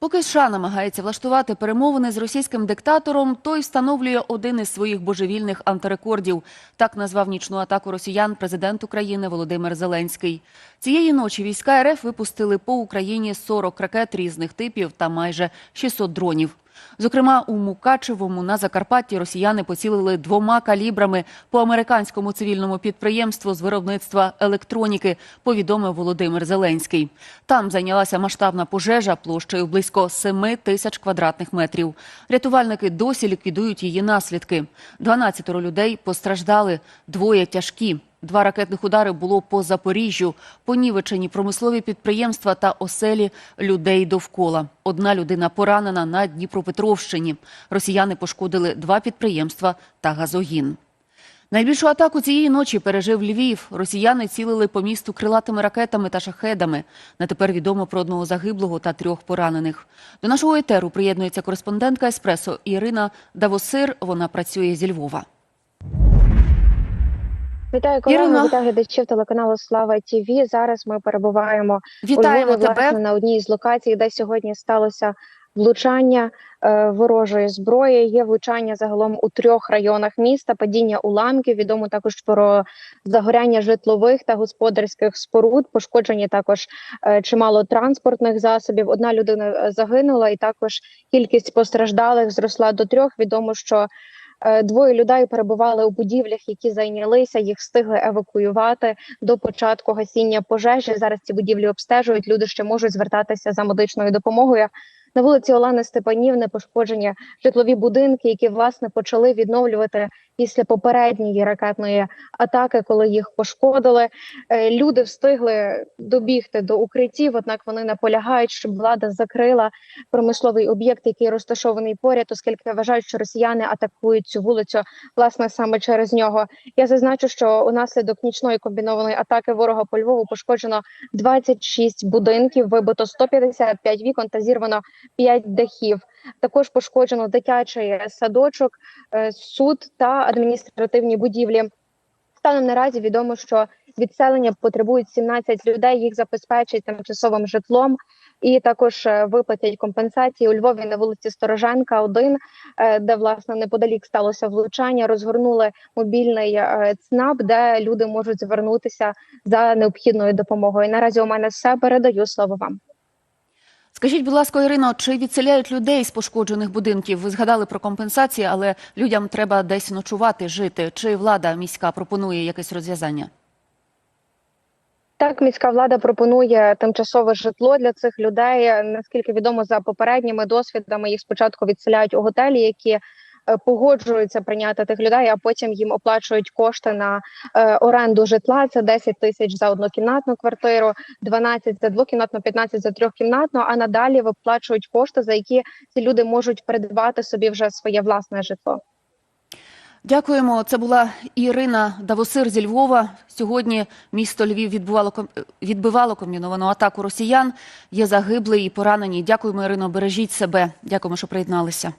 Поки США намагається влаштувати перемовини з російським диктатором, той встановлює один із своїх божевільних антирекордів. Так назвав нічну атаку росіян президент України Володимир Зеленський. Цієї ночі війська РФ випустили по Україні 40 ракет різних типів та майже 600 дронів. Зокрема, у Мукачевому на Закарпатті росіяни поцілили двома калібрами по американському цивільному підприємству з виробництва електроніки, повідомив Володимир Зеленський. Там зайнялася масштабна пожежа площею близько 7 тисяч квадратних метрів. Рятувальники досі ліквідують її наслідки. 12 людей постраждали, двоє тяжкі. Два ракетних удари було по Запоріжжю, понівечені промислові підприємства та оселі людей довкола. Одна людина поранена на Дніпропетровщині. Росіяни пошкодили два підприємства та газогін. Найбільшу атаку цієї ночі пережив Львів. Росіяни цілили по місту крилатими ракетами та шахедами. На тепер відомо про одного загиблого та трьох поранених. До нашого етеру приєднується кореспондентка Еспресо Ірина Давосир. Вона працює зі Львова. Вітаю колеги, Ірина. вітаю глядачів телеканалу Слава ТІВІ. Зараз ми перебуваємо Вітаємо у Львові, тебе. власне, на одній з локацій, де сьогодні сталося влучання е, ворожої зброї. Є влучання загалом у трьох районах міста. Падіння уламків. Відомо також про загоряння житлових та господарських споруд. Пошкоджені також е, чимало транспортних засобів. Одна людина е, загинула, і також кількість постраждалих зросла до трьох. Відомо, що Двоє людей перебували у будівлях, які зайнялися. Їх встигли евакуювати до початку гасіння пожежі. Зараз ці будівлі обстежують. Люди ще можуть звертатися за медичною допомогою. На вулиці Олени Степанівни пошкоджені житлові будинки, які власне почали відновлювати після попередньої ракетної атаки, коли їх пошкодили. Е, Люди встигли добігти до укриттів, однак вони наполягають, щоб влада закрила промисловий об'єкт, який розташований поряд, оскільки вважають, що росіяни атакують цю вулицю власне саме через нього. Я зазначу, що унаслідок нічної комбінованої атаки ворога по Львову пошкоджено 26 будинків, вибито 155 вікон та зірвано 5 дахів. Також пошкоджено дитячий садочок, е, суд та адміністративні будівлі. Станом наразі відомо, що відселення потребують 17 людей. Їх забезпечать тимчасовим житлом і також е, виплатять компенсації у Львові на вулиці Стороженка, 1, е, де власне неподалік сталося влучання. Розгорнули мобільний ЦНАП, де люди можуть звернутися за необхідною допомогою. Наразі у мене все передаю слово вам. Скажіть, будь ласка, Ірино, чи відселяють людей з пошкоджених будинків? Ви згадали про компенсації, але людям треба десь ночувати, жити. Чи влада міська пропонує якесь розв'язання? Так, міська влада пропонує тимчасове житло для цих людей. Наскільки відомо за попередніми досвідами, їх спочатку відселяють у готелі, які погоджуються прийняти тих людей, а потім їм оплачують кошти на е, оренду житла. Це 10 тисяч за однокімнатну квартиру, 12 за двокімнатну, 15 за трьохкімнатну. А надалі виплачують кошти, за які ці люди можуть придбати собі вже своє власне житло. Дякуємо. Це була Ірина Давосир зі Львова. Сьогодні місто Львів відбувало відбивало комбіновану атаку росіян. Є загиблі і поранені. Дякуємо, Ірино. Бережіть себе. Дякуємо, що приєдналися.